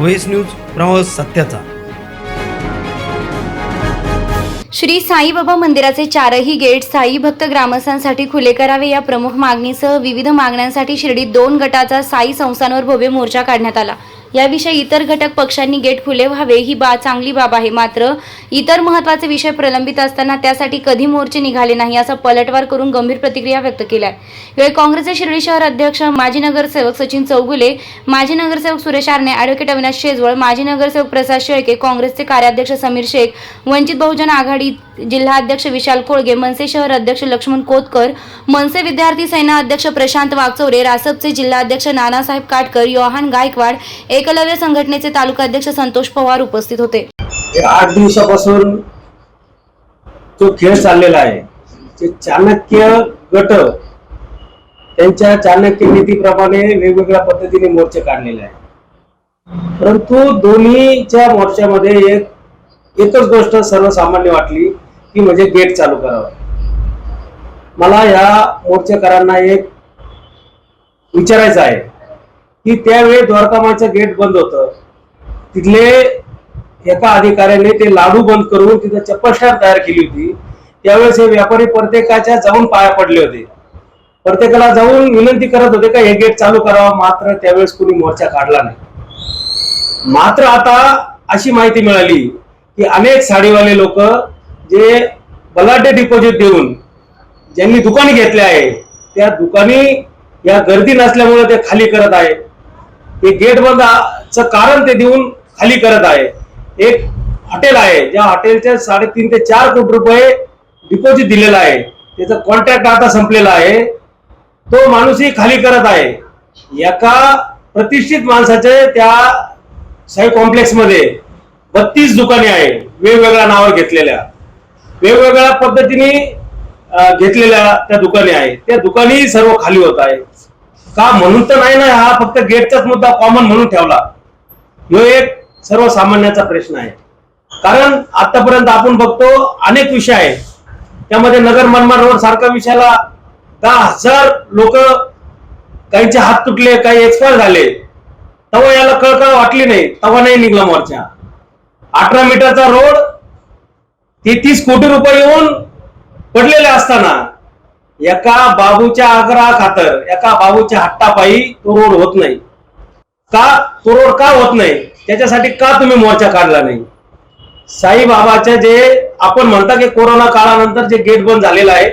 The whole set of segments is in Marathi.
व्हॉइस न्यूज प्रवास सत्याचा. श्री साईबाबा मंदिराचे चारही गेट साई भक्त ग्रामस्थांसाठी खुले करावे या प्रमुख मागणीसह विविध मागण्यांसाठी शिर्डीत दोन गटाचा साई संस्थांवर भव्य मोर्चा काढण्यात आला. याविषयी इतर घटक पक्षांनी गेट खुले व्हावे ही बा चांगली बाब आहे. मात्र इतर महत्त्वाचे विषय प्रलंबित असताना त्यासाठी कधी मोर्चे निघाले नाही असा पलटवार करून गंभीर प्रतिक्रिया व्यक्त केल्या. यावेळी काँग्रेसचे शिर्डी शहर अध्यक्ष माजी नगरसेवक सचिन चौगुले माजी नगरसेवक सुरेश आरणे अॅडव्होकेट अविनाश शेजवळ माजी नगरसेवक प्रसाद शेळके काँग्रेसचे कार्याध्यक्ष समीर शेख वंचित बहुजन आघाडी जिल्हा अध्यक्ष विशाल कोळगे मनसे शहर अध्यक्ष लक्ष्मण कोतकर मनसे विद्यार्थी सेना अध्यक्ष प्रशांत वागचौरे रासपचे जिल्हाध्यक्ष नानासाहेब काटकर योहान गायकवाड एकलव्य संघटनेचे तालुका अध्यक्ष संतोष पवार उपस्थित होते. आठ दिवसापासून जो खेळ चाललेला आहे ते चाणक्य गट त्यांच्या चाणक्य नीतीप्रमाणे वेगवेगळ्या पद्धतीने मोर्चे काढलेले आहे परंतु दोन्हीच्या मोर्चामध्ये एक एकच गोष्ट सर्वसामान्य वाटली की म्हणजे गेट चालू करावं. मला या मोर्चेकरांना एक विचारायचं आहे. की त्यावेळी द्वारकामाचं गेट बंद होतं. तिथले एका अधिकाऱ्याने ते लाडू बंद करून तिथं चप्पल तयार केली होती. त्यावेळेस हे व्यापारी प्रत्येकाच्या जाऊन पाया पडले होते. प्रत्येकाला जाऊन विनंती करत होते का हे गेट चालू करावा मात्र त्यावेळेस कुणी मोर्चा काढला नाही. मात्र आता अशी माहिती मिळाली की अनेक साडीवाले लोक जे बलाढ्य डिपॉझिट देऊन ज्यांनी दुकाने घेतले आहे त्या दुकानी या गर्दी नसल्यामुळे ते खाली करत आहे हे गेट बंदचं कारण ते देऊन खाली करत आहे. एक हॉटेल आहे ज्या हॉटेलच्या साडेतीन ते चार कोटी रुपये डिपॉझिट दिलेला आहे. त्याचा कॉन्ट्रॅक्ट आता संपलेला आहे. तो माणूसही खाली करत आहे. एका प्रतिष्ठित माणसाचे त्या साई कॉम्प्लेक्समध्ये बत्तीस दुकाने आहे वेगवेगळ्या नावावर घेतलेल्या. वेगवेगळ्या पद्धतीने घेतलेल्या त्या दुकाने आहे त्या दुकानेही सर्व खाली होत आहे. का म्हणून तर नाही ना हा फक्त गेटचाच मुद्दा कॉमन म्हणून ठेवला. ह्यो एक सर्वसामान्याचा प्रश्न आहे. कारण आतापर्यंत आपण बघतो अनेक विषय आहेत. त्यामध्ये नगर मनमाड रोड सारख्या विषयाला दहा हजार लोक काहींचे हात तुटले काही एक्सपायर झाले. तेव्हा याला कळकळ वाटली नाही. तेव्हा नाही निघला मोर्चा. अठरा मीटरचा रोड तेहतीस कोटी रुपये येऊन पडलेले असताना एका बाबूच्या आग्रहा खातर एका बाबूच्या हट्टापायी तो रोड होत नाही. का? तो रोड का होत नाही? त्याच्यासाठी का तुम्ही मोर्चा काढला नाही? साईबाबाच्या जे आपण म्हणता की कोरोना काळानंतर जे गेट बंद झालेलं आहे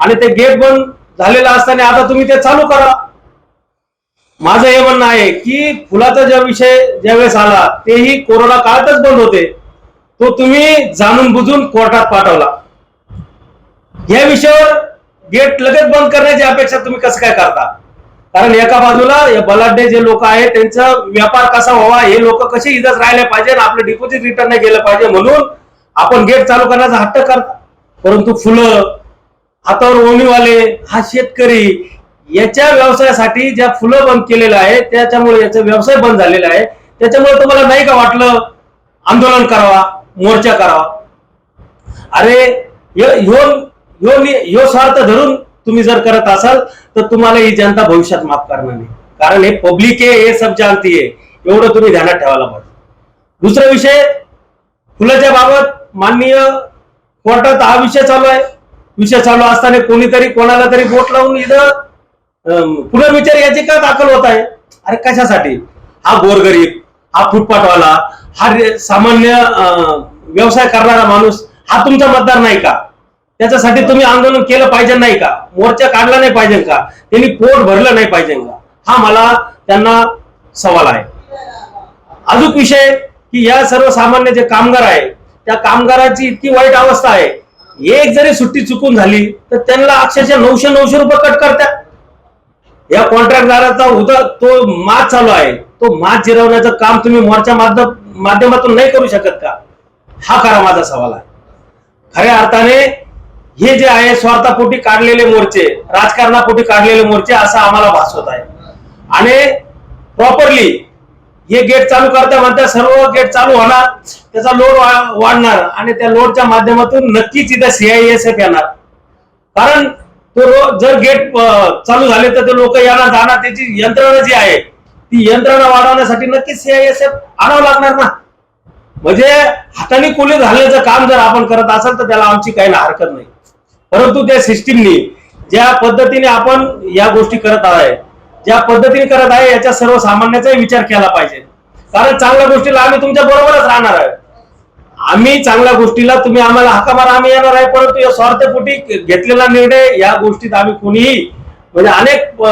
आणि ते गेट बंद झालेलं असताना आता तुम्ही ते चालू करा. माझं हे म्हणणं आहे की फुलाचा जो विषय ज्यावेळेस आला तेही कोरोना काळातच बंद होते. तो तुम्ही जाणून बुजून कोर्टात पाठवला. या विषयावर गेट लगेच बंद करण्याची अपेक्षा तुम्ही कसं काय करता? कारण एका बाजूला या बलाढ्य जे लोक आहेत त्यांचा व्यापार कसा व्हावा हे लोक कसे इथंच राहिले पाहिजे आपलं डिपॉझिट रिटर्न नाही गेलं पाहिजे म्हणून आपण गेट चालू करण्याचा हट्ट करता. परंतु फुलं हातावर ओणीवाले हा शेतकरी याच्या व्यवसायासाठी ज्या फुलं बंद केलेलं आहे त्याच्यामुळे याचा व्यवसाय बंद झालेला आहे. त्याच्यामुळे तुम्हाला नाही का वाटलं? आंदोलन करावा मोर्चा करावा. अरे यो यो नि- स्वार्थ धरून तुम्ही जर करत असाल तर तुम्हाला ही जनता भविष्यात माफ करणार नाही. कारण हे पब्लिक आहे हे सब जानती आहे. एवढं तुम्ही ध्यानात ठेवायला पाहिजे. दुसरा विषय फुलाच्या बाबत माननीय कोर्टात हा विषय चालू आहे. विषय चालू असताना कोणीतरी कोणाला तरी बोट लावून इथं पुनर्विचार याचिका दाखल होत आहे. अरे कशासाठी? हा गोरगरीब हा फुटपाटवाला हा सामान्य व्यवसाय करणारा माणूस हा तुमचा मतदार नाही का? त्याच्यासाठी तुम्ही आंदोलन केलं पाहिजे नाही का? मोर्चा काढला नाही पाहिजे का? त्यांनी पोट भरलं नाही पाहिजे का? हा मला त्यांना सवाल आहे. अजून विषय की या सर्वसामान्य जे कामगार आहे त्या कामगाराची इतकी वाईट अवस्था आहे. एक जरी सुट्टी चुकून झाली तर त्यांना अक्षरशः नऊशे नऊशे रुपये कट करतात. या कॉन्ट्रॅक्टदाराचा उदा तो मात चालू आहे. तो मात जिरवण्याचं काम तुम्ही मोर्चा माध्यमातून नाही करू शकत का? हा खरा माझा सवाल आहे. खऱ्या अर्थाने हे जे आहे स्वार्थापोटी काढलेले मोर्चे राजकारणापोटी काढलेले मोर्चे असं आम्हाला भासवत आहे. आणि प्रॉपरली हे गेट चालू करता म्हणता सर्व गेट चालू होणार त्याचा लोड वाढणार आणि त्या लोडच्या माध्यमातून नक्कीच इथं सीआयएसएफ येणार. कारण तो जर गेट चालू झाले तर ते लोक येणार जाणार त्याची यंत्रणा जी आहे ती यंत्रणा वाढवण्यासाठी नक्कीच सीआयएसएफ आणावं लागणार ना. म्हणजे हाताने कुली घालण्याचं काम जर आपण करत असाल तर त्याला आमची काही हरकत नाही. परंतु त्या सिस्टीमनी ज्या पद्धतीने आपण या गोष्टी करत आहे ज्या पद्धतीने करत आहे याच्या सर्वसामान्याचाही विचार केला पाहिजे. कारण चांगल्या गोष्टीला आम्ही तुमच्या बरोबरच राहणार आहे. आम्ही चांगल्या गोष्टीला तुम्ही आम्हाला हकामारा आम्ही येणार आहे परंतु या स्वार्थपोटी घेतलेला निर्णय या गोष्टीत आम्ही कोणीही म्हणजे अनेक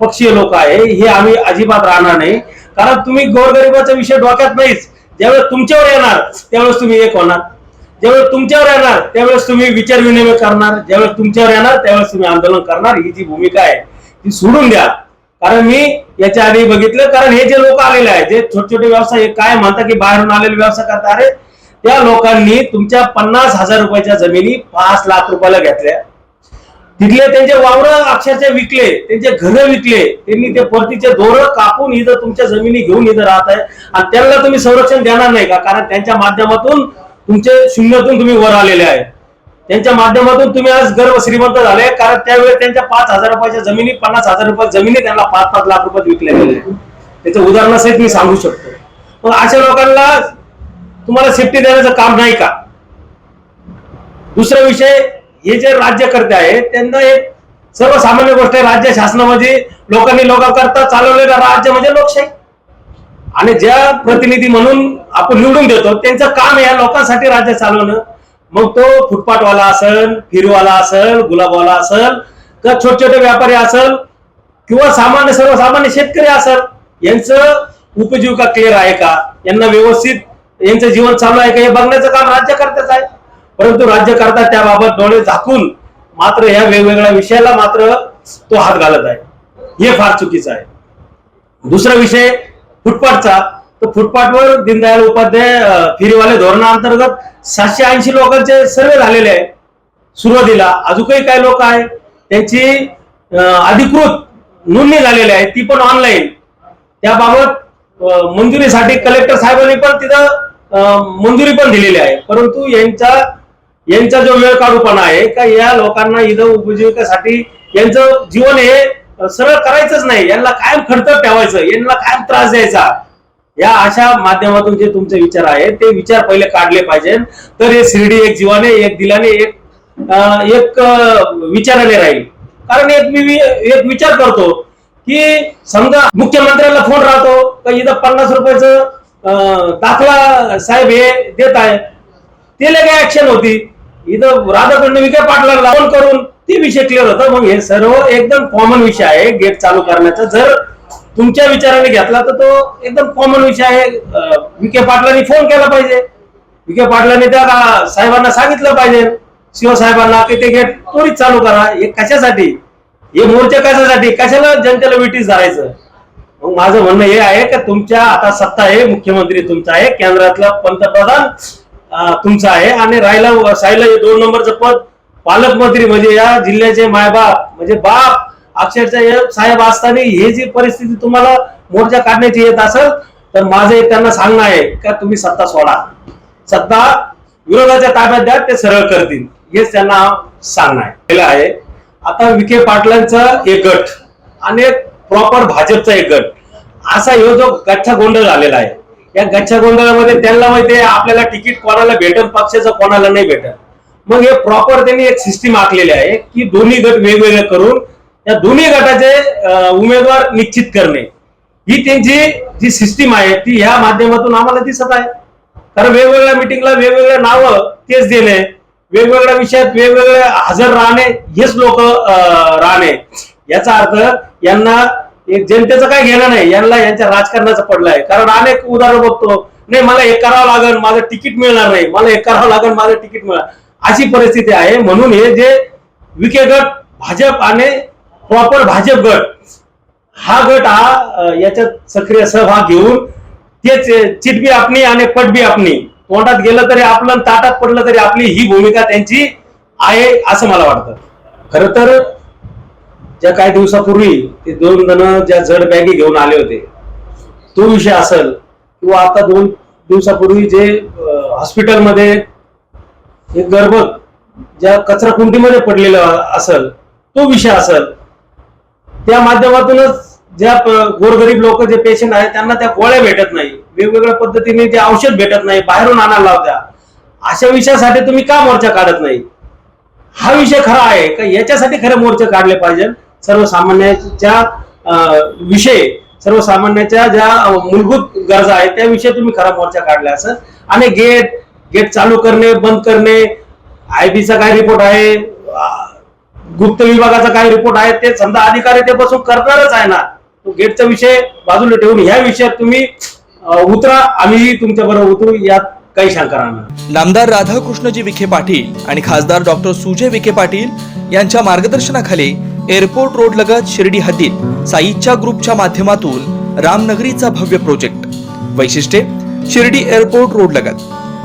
पक्षीय लोक आहे हे आम्ही अजिबात राहणार नाही. कारण तुम्ही गोरगरिबाचा विषय डोक्यात नाहीच. ज्यावेळेस तुमच्यावर येणार त्यावेळेस तुम्ही एक होणार. ज्यावेळेस तुमच्यावर येणार त्यावेळेस तुम्ही विचार विनिमय करणार ज्यावेळेस तुमच्यावर येणार त्यावेळेस तुम्ही आंदोलन करणार. ही जी भूमिका आहे ती सोडून द्या. कारण मी याच्या आधी बघितलं कारण हे जे लोक आलेले आहेत जे छोटे छोटे व्यवसाय हे काय म्हणतात की बाहेरून आलेले व्यवसाय करतात? अरे त्या लोकांनी तुमच्या पन्नास हजार रुपयाच्या जमिनी पाच लाख रुपयाला घेतल्या. तिथले त्यांचे वावर अक्षरशः विकले त्यांचे घर विकले त्यांनी ते परतीचे दोर कापून इथं तुमच्या जमिनी घेऊन इथं राहत आहे आणि त्यांना तुम्ही संरक्षण देणार नाही का? कारण त्यांच्या माध्यमातून तुमचे शून्यातून तुम्ही वर आलेले आहे. त्यांच्या माध्यमातून तुम्ही आज गर्व श्रीमंत झाले कारण त्यावेळेस त्यांच्या पाच हजार रुपयाच्या जमिनी पन्नास हजार रुपये जमिनी त्यांना पाच पाच लाख रुपयात विकल्या गेले. त्याचं उदाहरणासहित मी सांगू शकतो. मग अशा लोकांना तुम्हाला सेफ्टी देण्याचं काम नाही का? दुसरा विषय हे जे राज्यकर्ते आहेत त्यांना एक सर्वसामान्य गोष्ट आहे राज्य शासनामध्ये लोकांनी लोकांकरता चालवलेलं राज्य म्हणजे लोकशाही. आणि ज्या प्रतिनिधी म्हणून आपण निवडून देतो त्यांचं काम या लोकांसाठी राज्य चालवणं. मग तो फुटपाथवाला असेल फिरवाला असेल गुलाबवाला असेल किंवा छोटे छोटे व्यापारी असेल किंवा सामान्य सर्वसामान्य शेतकरी असेल यांचं उपजीविका क्लिअर आहे का? यांना व्यवस्थित यांचं जीवन चालू आहे का? हे बघण्याचं काम राज्यकर्त्याच आहे. परंतु राज्यकर्ता त्याबाबत डोळे झाकून मात्र या वेगवेगळ्या विषयाला मात्र तो हात घालत आहे. हे फार चुकीचं आहे. दुसरा विषय फुटपाथचा. तर फुटपाथवर दीनदयाळ उपाध्याय फिरीवाले धोरणाअंतर्गत सातशे ऐंशी लोकांचे सर्वे झालेले आहे. सुरुवातीला अजूनही काही लोक आहे. त्यांची अधिकृत नोंदणी झालेली आहे. ती पण ऑनलाईन त्याबाबत मंजुरीसाठी कलेक्टर साहेबांनी पण तिथं मंजुरी पण दिलेली आहे. परंतु यांचा यांचा जो वेळ काढूपणा आहे का या लोकांना इथं उपजीविकेसाठी यांचं जीवन हे सरळ करायचंच नाही. यांना कायम खडतर ठेवायचं यांना कायम त्रास द्यायचा. या अशा माध्यमातून जे तुमचे विचार आहेत ते विचार पहिले काढले पाहिजे. तर हे शिर्डी एक जीवाने एक दिलाने एक एक विचाराने राहील. कारण एक मी एक विचार करतो की समजा मुख्यमंत्र्याला फोन राहतो का इथं पन्नास रुपयाचं अं, दाखला साहेब हे देत आहे. त्याला काय ऍक्शन होती? इथं राधाकृष्ण विखे पाटलाला फोन करून ते विषय क्लिअर होता. मग हे सर्व एकदम कॉमन विषय आहे. गेट चालू करण्याचा. जर तुमच्या विचाराने घेतला तर तो एकदम कॉमन विषय आहे. विके विखे पाटलांनी फोन केला पाहिजे. विखे पाटलांनी त्या साहेबांना सांगितलं पाहिजे. शिवसाहेबांना की ते गेट त्वरित चालू करा. हे कशासाठी? हे मोर्चा कशासाठी? कशाला जनतेला विटीस धरायचं? मग माझं म्हणणं हे आहे की तुमच्या आता सत्ता आहे. मुख्यमंत्री तुमचा आहे. केंद्रातला पंतप्रधान तुमचा आहे. आणि राहिला साईला दोन नंबरचं पद पालकमंत्री म्हणजे या जिल्ह्याचे मायबाप म्हणजे बाप अक्षरशः साहेब असताना हे जी परिस्थिती तुम्हाला मोर्चा काढण्याची येत असेल तर माझं एक त्यांना सांगणं आहे का तुम्ही सत्ता सोडा. सत्ता विरोधाच्या ताब्यात द्या ते सरळ करतील. हेच त्यांना सांगणं आहे. आहे आता विखे पाटलांचा एक गट आणि एक प्रॉपर भाजपचा एक गट असा ह्यो जो गच्छा गोंधळ झालेला आहे. या गच्छा गोंधळामध्ये त्यांना माहिती आहे आपल्याला तिकीट कोणाला भेटल पक्षाचं कोणाला नाही भेटल मग हे प्रॉपर त्यांनी एक सिस्टीम आखलेली आहे की दोन्ही गट वेगवेगळे करून या दोन्ही गटाचे उमेदवार निश्चित करणे. ही त्यांची जी सिस्टीम आहे ती ह्या माध्यमातून आम्हाला दिसत आहे. कारण वेगवेगळ्या मिटिंगला वेगवेगळ्या नावं तेच देणे वेगवेगळ्या विषयात वेगवेगळे हजर राहणे हेच लोक राहणे. याचा अर्थ यांना एक जनतेचं काय घेणं नाही यांना यांच्या राजकारणाचं पडलं आहे. कारण अनेक उदाहरण बघतो. नाही मला हे करावं लागेल माझं तिकीट मिळणार नाही. मला हे करावं लागेल माझं तिकीट मिळणार. अशी परिस्थिती आहे. म्हणून हे जे विखे गट भाजप आणि प्रॉपर भाजप गट हा गट हा याच्यात सक्रिय सहभाग घेऊन तेच चिटबी आपणी आणि पटबी आपणी तोंडात गेलं तरी आपलं ताटात पडलं तरी आपली ही भूमिका त्यांची आहे असं मला वाटतं. खर तर ज्या काही दिवसापूर्वी ते दोन जण ज्या जड बॅगी घेऊन आले होते तो विषय असेल किंवा आता दोन दिवसापूर्वी जे हॉस्पिटलमध्ये एक गर्भक ज्या कचरा कुंडीमध्ये पडलेलं असेल तो विषय असेल त्या माध्यमातूनच ज्या गोरगरीब लोक जे पेशंट आहेत त्यांना त्या गोळ्या भेटत नाही. वेगवेगळ्या पद्धतीने जे औषध भेटत नाही बाहेरून आणायला लावत्या. अशा विषयासाठी तुम्ही का मोर्चा काढत नाही? हा विषय खरा आहे का? याच्यासाठी खरे मोर्चे काढले पाहिजे सर्वसामान्याच्या विषय सर्वसामान्याच्या ज्या मूलभूत गरजा आहेत त्याविषयी तुम्ही खरा मोर्चा काढला असं आणि गेट गेट चालू करणे बंद करणे आयबीचा काय रिपोर्ट आहे गुप्त विभागाचा काय रिपोर्ट आहे ते समजा अधिकारी ते बसून करणारच आहे ना. तो गेटचा विषय बाजूला ठेवून ह्या विषयात तुम्ही उतरा आम्ही तुमच्या बरोबर उतरू यात काही शंका राहणार नामदार राधाकृष्णजी विखे पाटील आणि खासदार डॉक्टर सुजय विखे पाटील यांच्या मार्गदर्शनाखाली एअरपोर्ट रोड लगत शिर्डी हद्दीत साईच्या ग्रुपच्या माध्यमातून रामनगरीचा भव्य प्रोजेक्ट. वैशिष्ट्ये शिर्डी एअरपोर्ट रोड लगत.